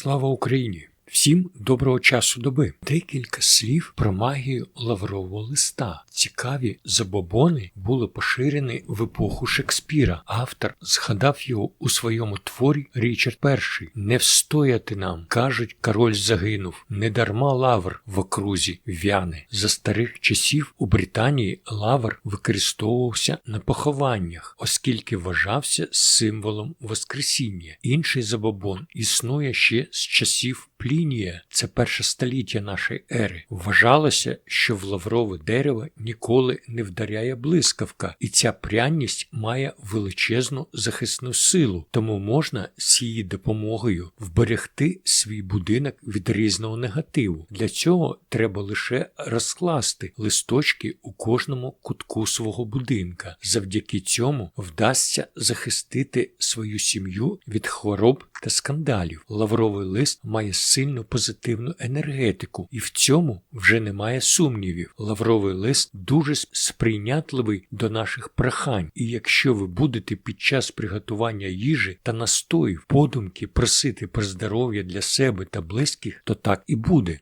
Слава Україні! Всім доброго часу доби. Декілька слів про магію лаврового листа. Цікаві забобони були поширені в епоху Шекспіра. Автор згадав його у своєму творі Річард І. Не встояти нам, кажуть, король загинув. Не дарма лавр в окрузі в'яне. За старих часів у Британії лавр використовувався на похованнях, оскільки вважався символом Воскресіння. Інший забобон існує ще з часів Плінія, це перше століття нашої ери. Вважалося, що в лаврове дерево ніколи не вдаряє блискавка, і ця пряність має величезну захисну силу, тому можна з її допомогою вберегти свій будинок від різного негативу. Для цього треба лише розкласти листочки у кожному кутку свого будинка. Завдяки цьому вдасться захистити свою сім'ю від хвороб та скандалів. Лавровий лист має сильну позитивну енергетику, і в цьому вже немає сумнівів. Лавровий лист дуже сприйнятливий до наших прохань, і якщо ви будете під час приготування їжі та настоїв подумки просити про здоров'я для себе та близьких, то так і буде.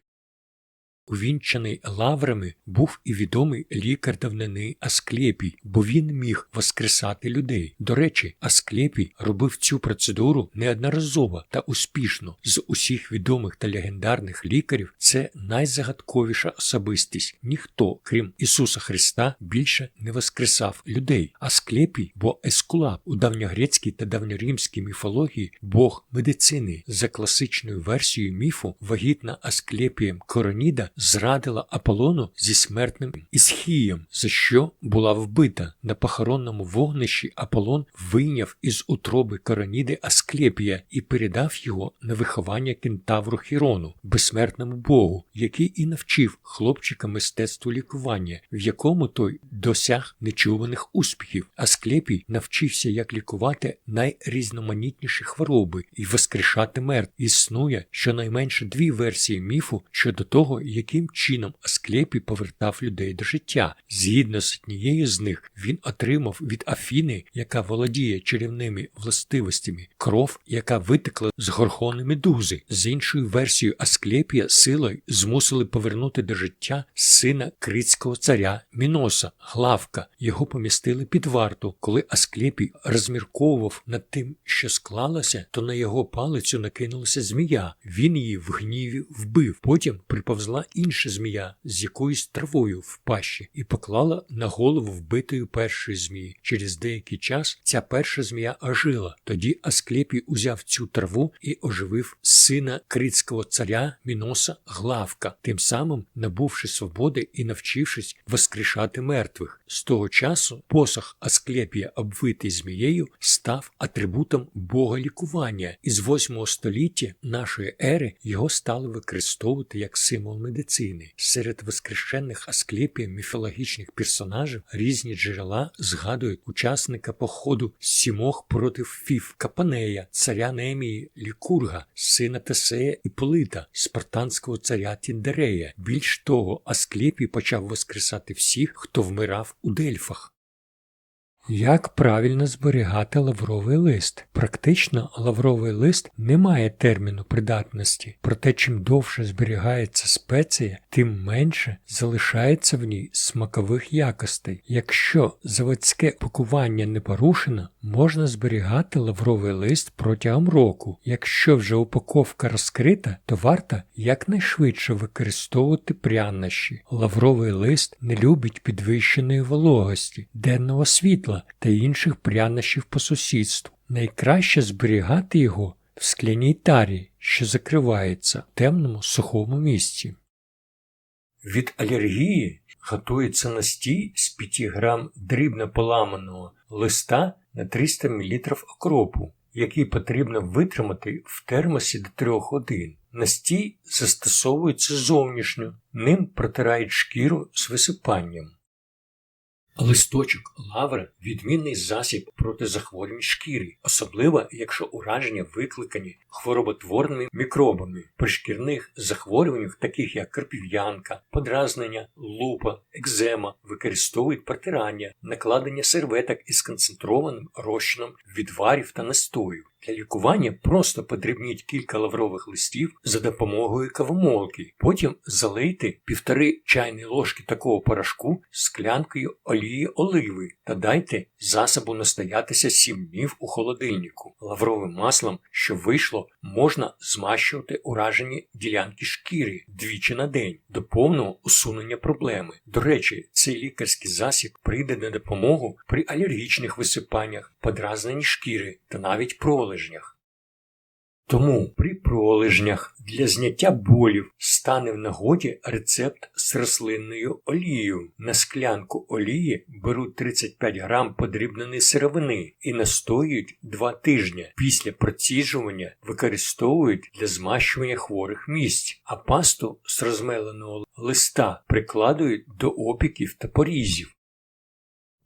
Увінчаний лаврами був і відомий лікар давнини Асклепій, бо він міг воскресати людей. До речі, Асклепій робив цю процедуру неодноразово та успішно. З усіх відомих та легендарних лікарів це найзагадковіша особистість. Ніхто, крім Ісуса Христа, більше не воскресав людей. Асклепій, бо Ескулап у давньогрецькій та давньоримській міфології Бог медицини. За класичною версією міфу, вагітна Асклепієм Короніда зрадила Аполлону зі смертним Ісхієм, за що була вбита. На похоронному вогнищі Аполлон вийняв із утроби Короніди Асклепія і передав його на виховання кентавру Хірону, безсмертному богу, який і навчив хлопчика мистецтву лікування, в якому той досяг нечуваних успіхів. Асклепій навчився, як лікувати найрізноманітніші хвороби і воскрешати мертв. Існує щонайменше дві версії міфу щодо того, як яким чином Асклепій повертав людей до життя. Згідно з однією з них, він отримав від Афіни, яка володіє чарівними властивостями, кров, яка витекла з горхони медузи. З іншою версією Асклепія силою змусили повернути до життя сина критського царя Міноса, Главка. Його помістили під варту. Коли Асклепій розмірковував над тим, що склалося, то на його палицю накинулася змія. Він її в гніві вбив. Потім приповзла інша змія з якоюсь травою в пащі і поклала на голову вбитої першої змії. Через деякий час ця перша змія ожила. Тоді Асклепій узяв цю траву і оживив сина критського царя Міноса Главка, тим самим набувши свободи і навчившись воскрешати мертвих. З того часу посох Асклепія, обвитий змією, став атрибутом бога лікування, і з 8 століття нашої ери його стали використовувати як символ медицини медицини. Серед воскрешених асклепів міфологічних персонажів різні джерела згадують учасника походу Сімох проти Фіф Капанея, царя Немії Лікурга, сина Тесея і Полита, спартанського царя Тіндерея. Більш того, Асклепій почав воскресати всіх, хто вмирав у Дельфах. Як правильно зберігати лавровий лист? Практично лавровий лист не має терміну придатності, проте чим довше зберігається спеція, тим менше залишається в ній смакових якостей. Якщо заводське пакування не порушено, можна зберігати лавровий лист протягом року. Якщо вже упаковка розкрита, то варто якнайшвидше використовувати прянощі. Лавровий лист не любить підвищеної вологості, денного світла та інших прянощів по сусідству. Найкраще зберігати його в скляній тарі, що закривається в темному сухому місці. Від алергії готується настій з 5 грам дрібно поламаного листа на 300 мл окропу, який потрібно витримати в термосі до 3 годин. Настій застосовується зовнішньо, ним протирають шкіру з висипанням. Листочок лаври відмінний засіб проти захворювань шкіри, особливо якщо ураження викликані хвороботворними мікробами при шкірних захворюваннях, таких як карпів'янка, подразнення, лупа, екзема, використовують протирання, накладення серветок із концентрованим розчином відварів та настоїв. Для лікування просто подрібніть кілька лаврових листів за допомогою кавомолки. Потім залийте півтори чайні ложки такого порошку склянкою олії оливи та дайте засобу настоятися 7 днів у холодильнику. Лавровим маслом, що вийшло, можна змащувати уражені ділянки шкіри двічі на день до повного усунення проблеми. До речі, цей лікарський засіб прийде на допомогу при алергічних висипаннях, подразненні шкіри та навіть пролежнях. Тому при пролежнях для зняття болів стане в нагоді рецепт з рослинною олією. На склянку олії беруть 35 грам подрібненої сировини і настоюють 2 тижні. Після проціжування використовують для змащування хворих місць, а пасту з розмеленого листа прикладують до опіків та порізів.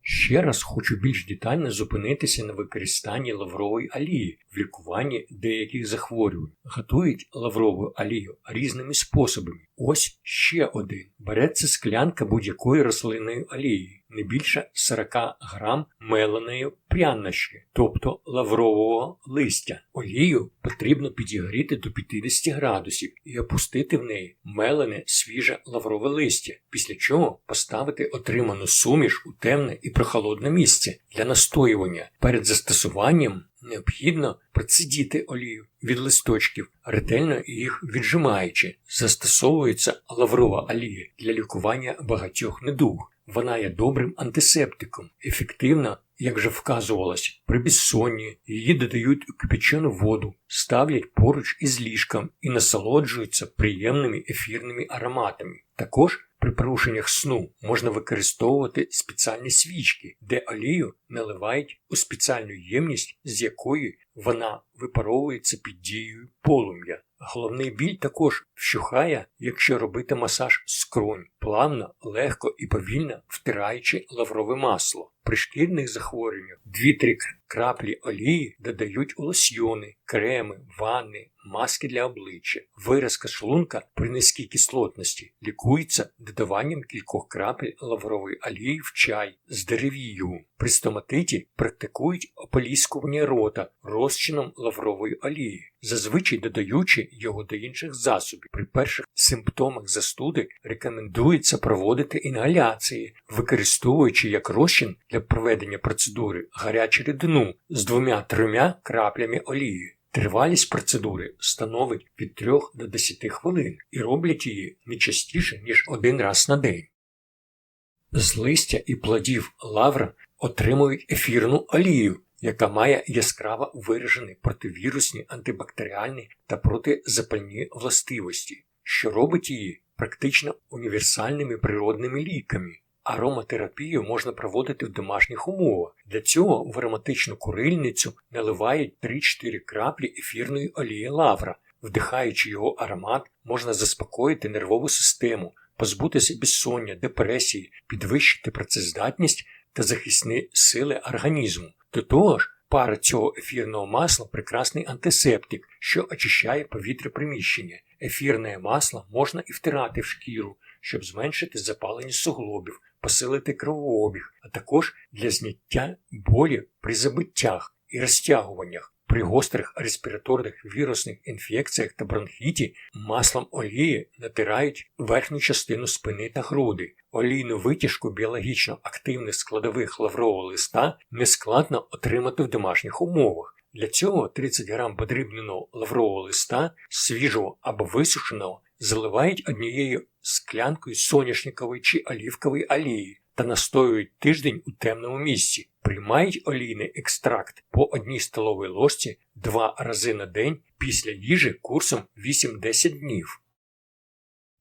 Ще раз хочу більш детально зупинитися на використанні лаврової алії в лікуванні деяких захворювань. Готують лаврову алію різними способами. Ось ще один. Береться склянка будь-якої рослинної олії не більше 40 грам меленої прянощі, тобто лаврового листя. Олію потрібно підігріти до 50 градусів і опустити в неї мелене свіже лаврове листя, після чого поставити отриману суміш у темне і прохолодне місце для настоювання. Перед застосуванням необхідно процедіти олію від листочків, ретельно їх віджимаючи. Застосовується лаврова олія для лікування багатьох недуг. Вона є добрим антисептиком, ефективна, як вже вказувалось, при безсонні її додають у кипячену воду, ставлять поруч із ліжком і насолоджуються приємними ефірними ароматами. Також при порушеннях сну можна використовувати спеціальні свічки, де олію наливають у спеціальну ємність, з якої вона випаровується під дією полум'я. Головний біль також вщухає, якщо робити масаж скронь, плавно, легко і повільно втираючи лаврове масло. При шкірних захворюваннях 2-3 краплі олії додають у лосьйони, креми, ванни, маски для обличчя. Виразка шлунка при низькій кислотності лікується додаванням кількох крапель лаврової олії в чай з дерев'ю. При стоматиті практикують ополіскування рота розчином лаврової олії, зазвичай додаючи його до інших засобів. При перших симптомах застуди рекомендується проводити інгаляції, використовуючи як розчин для проведення процедури гарячу рідину з двома-трьома краплями олії. Тривалість процедури становить від 3 до 10 хвилин і роблять її не частіше, ніж один раз на день. З листя і плодів лавра отримують ефірну олію, яка має яскраво виражені противірусні, антибактеріальні та протизапальні властивості, що робить її практично універсальними природними ліками. Ароматерапію можна проводити в домашніх умовах. Для цього в ароматичну курильницю наливають 3-4 краплі ефірної олії лавра. Вдихаючи його аромат, можна заспокоїти нервову систему, позбутися безсоння, депресії, підвищити працездатність та захисні сили організму. До того ж, пара цього ефірного масла прекрасний антисептик, що очищає повітря приміщення. Ефірне масло можна і втирати в шкіру, щоб зменшити запалення суглобів, посилити кровообіг, а також для зняття болі при забиттях і розтягуваннях. При гострих респіраторних вірусних інфекціях та бронхіті маслом олії натирають верхню частину спини та груди. Олійну витяжку біологічно активних складових лаврового листа нескладно отримати в домашніх умовах. Для цього 30 грам подрібненого лаврового листа, свіжого або висушеного, заливають однією склянкою соняшникової чи олівкової олії та настоюють тиждень у темному місці. Приймають олійний екстракт по одній столовій ложці два рази на день після їжі курсом 8-10 днів.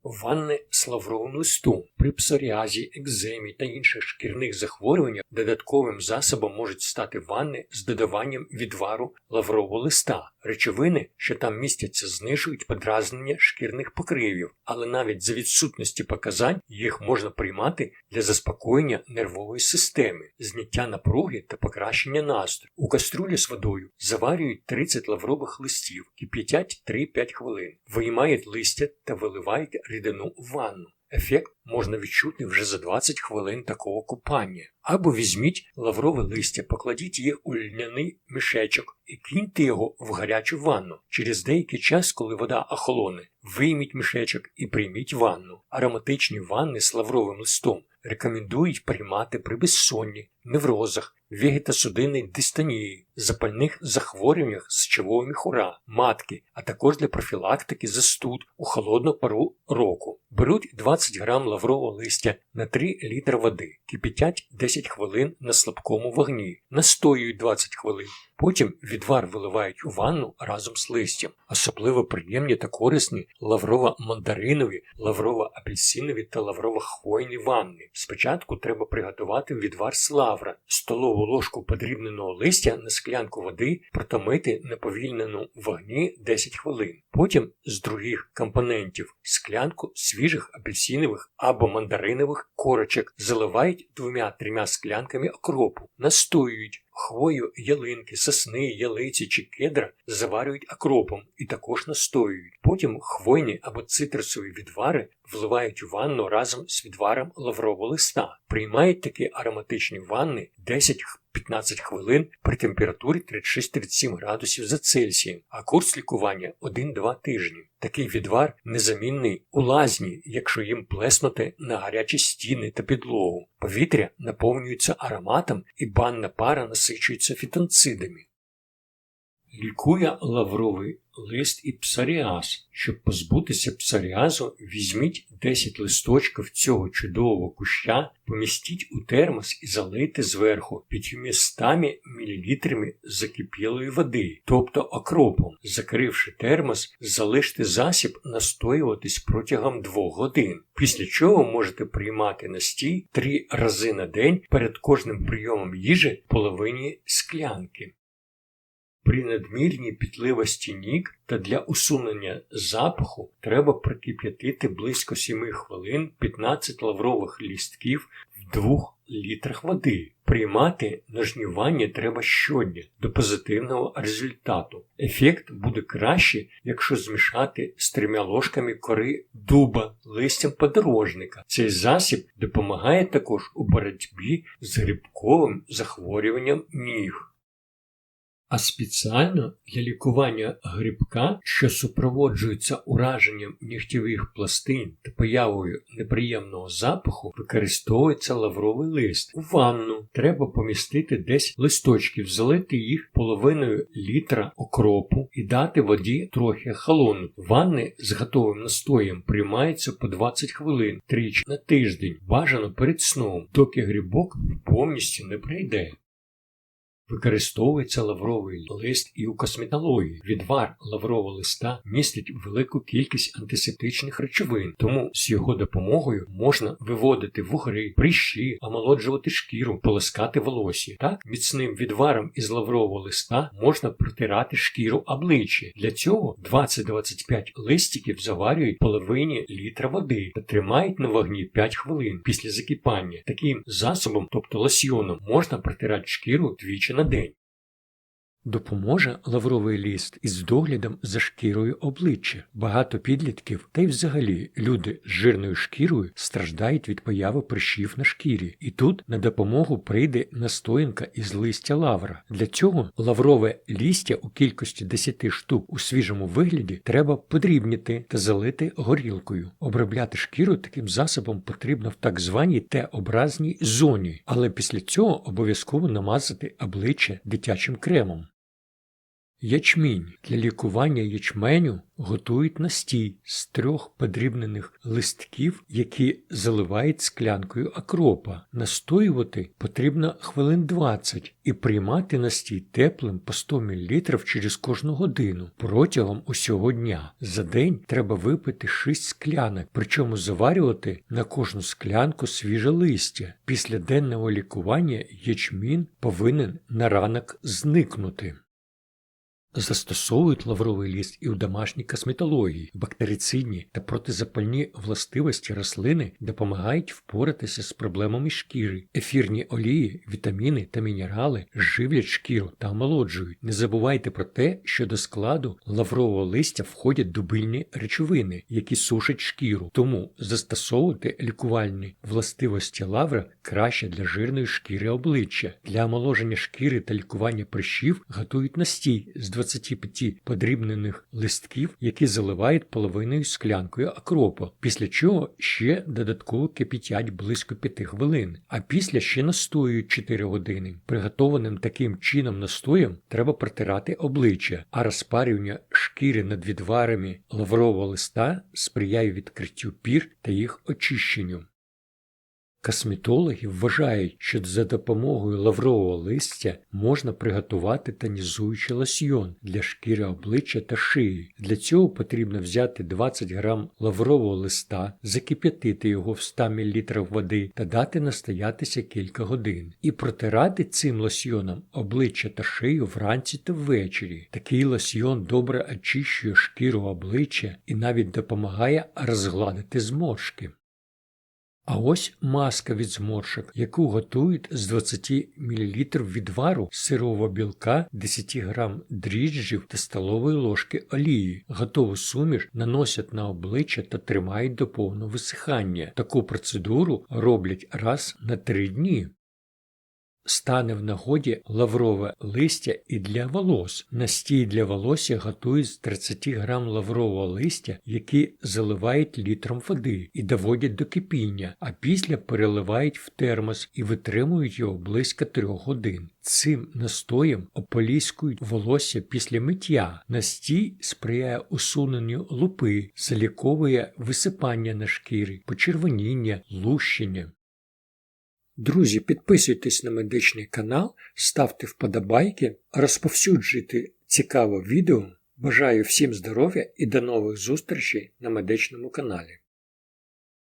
Ванни з лавровим листом при псоріазі, екземі та інших шкірних захворюваннях додатковим засобом можуть стати ванни з додаванням відвару лаврового листа. Речовини, що там містяться, знижують подразнення шкірних покривів, але навіть за відсутності показань їх можна приймати для заспокоєння нервової системи, зняття напруги та покращення настрою. У каструлі з водою заварюють 30 лаврових листів, кип'ятять 3-5 хвилин, виймають листя та виливають рідину ванну. Ефект можна відчути вже за 20 хвилин такого купання. Або візьміть лаврове листя, покладіть їх у льняний мішечок і киньте його в гарячу ванну. Через деякий час, коли вода охолоне, вийміть мішечок і прийміть ванну. Ароматичні ванни з лавровим листом рекомендують приймати при безсонні, неврозах, вегетосудинній дистонії, запальних захворюваннях сечового міхура, матки, а також для профілактики застуд у холодну пару року. Беруть 20 грам лаврового листя на 3 літри води, кипятять 10 хвилин на слабкому вогні, настоюють 20 хвилин. Потім відвар виливають у ванну разом з листям. Особливо приємні та корисні лаврово-мандаринові, лаврово-апельсинові та лаврово-хвойні ванни. Спочатку треба приготувати відвар з лавра, столову ложку подрібненого листя на склянку води протомити на вогні 10 хвилин. Потім з других компонентів склянку свіжих апельсинових або мандаринових корочок заливають двома-трьома склянками окропу, настоюють. Хвою, ялинки, сосни, ялиці чи кедра заварюють окропом і також настоюють. Потім хвойні або цитрусові відвари вливають у ванну разом з відваром лаврового листа. Приймають такі ароматичні ванни 10-15 хвилин при температурі 36-37 градусів за Цельсієм, а курс лікування 1-2 тижні. Такий відвар незамінний у лазні, якщо їм плеснути на гарячі стіни та підлогу. Повітря наповнюється ароматом і банна пара насичується фітонцидами. Лікує лавровий лист і псоріаз. Щоб позбутися псоріазу, візьміть 10 листочків цього чудового куща, помістіть у термос і залийте зверху 500 мл закипілої води, тобто окропом. Закривши термос, залиште засіб настоюватись протягом 2 годин, після чого можете приймати настій 3 рази на день перед кожним прийомом їжі половині склянки. При надмірній пітливості нік та для усунення запаху треба прикип'ятити близько 7 хвилин 15 лаврових лістків в 2 літрах води. Приймати нажнювання треба щодня до позитивного результату. Ефект буде краще, якщо змішати з трьома ложками кори дуба листям подорожника. Цей засіб допомагає також у боротьбі з грибковим захворюванням ніг. А спеціально для лікування грибка, що супроводжується ураженням нігтєвих пластин та появою неприємного запаху, використовується лавровий лист. У ванну треба помістити десь листочків, залити їх половиною літра окропу і дати воді трохи холонути. Ванни з готовим настоєм приймаються по 20 хвилин тричі на тиждень, бажано перед сном, доки грибок повністю не прийде. Використовується лавровий лист і у косметології. Відвар лаврового листа містить велику кількість антисептичних речовин, тому з його допомогою можна виводити вугри, прищі, омолоджувати шкіру, полоскати волосся. Так, міцним відваром із лаврового листа можна протирати шкіру обличчя. Для цього 20-25 листиків заварюють половині літра води та тримають на вогні 5 хвилин після закипання. Таким засобом, тобто лосьйоном, можна протирати шкіру двічі на день. Допоможе лавровий ліст із доглядом за шкірою обличчя. Багато підлітків, та й взагалі люди з жирною шкірою страждають від появи прищів на шкірі, і тут на допомогу прийде настоянка із листя лавра. Для цього лаврове лістя у кількості 10 штук у свіжому вигляді треба подрібніти та залити горілкою. Обробляти шкіру таким засобом потрібно в так званій Т-образній зоні, але після цього обов'язково намазати обличчя дитячим кремом. Ячмінь для лікування ячменю готують настій з трьох подрібнених листків, які заливають склянкою акропа. Настоювати потрібно хвилин 20 і приймати настій теплим по 100 мл через кожну годину протягом усього дня. За день треба випити 6 склянок, причому заварювати на кожну склянку свіже листя. Після денного лікування ячмін повинен на ранок зникнути. Застосовують лавровий ліст і у домашній косметології, бактерицидні та протизапальні властивості рослини допомагають впоратися з проблемами шкіри. Ефірні олії, вітаміни та мінерали живлять шкіру та омолоджують. Не забувайте про те, що до складу лаврового листя входять дубильні речовини, які сушать шкіру. Тому застосовувати лікувальні властивості лавра краще для жирної шкіри обличчя. Для омоложення шкіри та лікування прищів готують настій з 25 подрібнених листків, які заливають половиною склянкою акропа, після чого ще додатково кипітять близько 5 хвилин, а після ще настоюють 4 години. Приготованим таким чином настоєм треба протирати обличчя, а розпарювання шкіри над відварами лаврового листа сприяє відкриттю пір та їх очищенню. Косметологи вважають, що за допомогою лаврового листя можна приготувати тонізуючий лосьйон для шкіри обличчя та шиї. Для цього потрібно взяти 20 грам лаврового листа, закип'ятити його в 100 мл води та дати настоятися кілька годин. І протирати цим лосьйоном обличчя та шию вранці та ввечері. Такий лосьйон добре очищує шкіру обличчя і навіть допомагає розгладити зморшки. А ось маска від зморшок, яку готують з 20 мл відвару сирового білка, 10 г дріжджів та столової ложки олії. Готову суміш наносять на обличчя та тримають до повного висихання. Таку процедуру роблять раз на 3 дні. Стане в нагоді лаврове листя і для волос. Настій для волосся готують з 30 грам лаврового листя, які заливають літром води і доводять до кипіння, а після переливають в термос і витримують його близько 3 годин. Цим настоєм ополіскують волосся після миття. Настій сприяє усуненню лупи, заліковує висипання на шкірі, почервоніння, лущення. Друзі, підписуйтесь на медичний канал, ставте вподобайки, розповсюджуйте цікаве відео. Бажаю всім здоров'я і до нових зустрічей на медичному каналі.